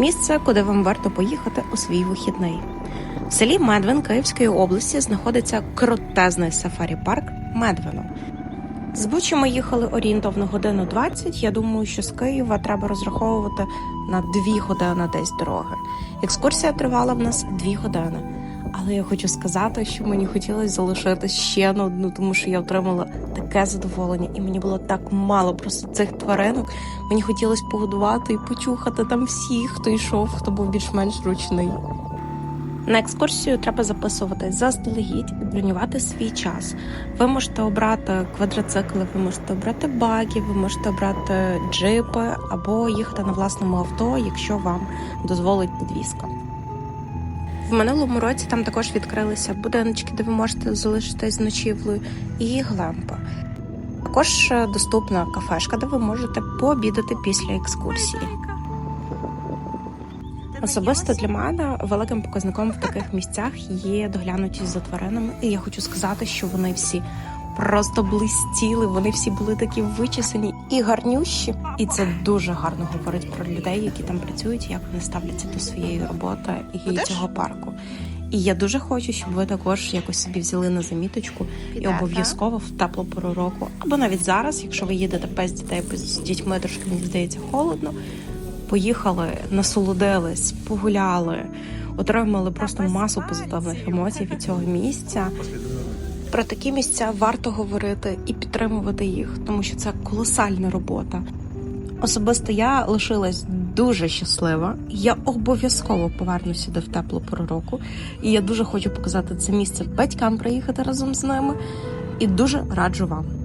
місце, куди вам варто поїхати у свій вихідний. В селі Медвин Київської області знаходиться крутезний сафарі-парк Медвину. З Бучі ми їхали орієнтовно годину 20. Я думаю, що з Києва треба розраховувати на 2 години десь дороги. Екскурсія тривала в нас 2 години. Але я хочу сказати, що мені хотілося залишити ще на одну, тому що я отримала таке задоволення, і мені було так мало просто цих тваринок. Мені хотілося погодувати і почухати там всіх, хто йшов, хто був більш-менш ручний. На екскурсію треба записувати заздалегідь і бронювати свій час. Ви можете обрати квадроцикли, ви можете обрати баги, ви можете обрати джипи або їхати на власному авто, якщо вам дозволить підвізка. В минулому році там також відкрилися будиночки, де ви можете залишитись з ночівлею, і глампа. Також е, доступна кафешка, де ви можете пообідати після екскурсії. Особисто для мене великим показником в таких місцях є доглянутість за тваринами, і я хочу сказати, що вони всі просто блистіли, вони всі були такі вичесані і гарнющі. І це дуже гарно говорить про людей, які там працюють, як вони ставляться до своєї роботи і цього парку. І я дуже хочу, щоб ви також якось собі взяли на заміточку і обов'язково в теплу пору року, або навіть зараз, якщо ви їдете без дітей, без дітьми трошки мені здається холодно. Поїхали, насолодились, погуляли, отримали просто масу позитивних емоцій від цього місця. Про такі місця варто говорити і підтримувати їх, тому що це колосальна робота. Особисто я лишилась дуже щаслива. Я обов'язково повернуся сюди в теплу пору року. І я дуже хочу показати це місце батькам приїхати разом з ними. І дуже раджу вам.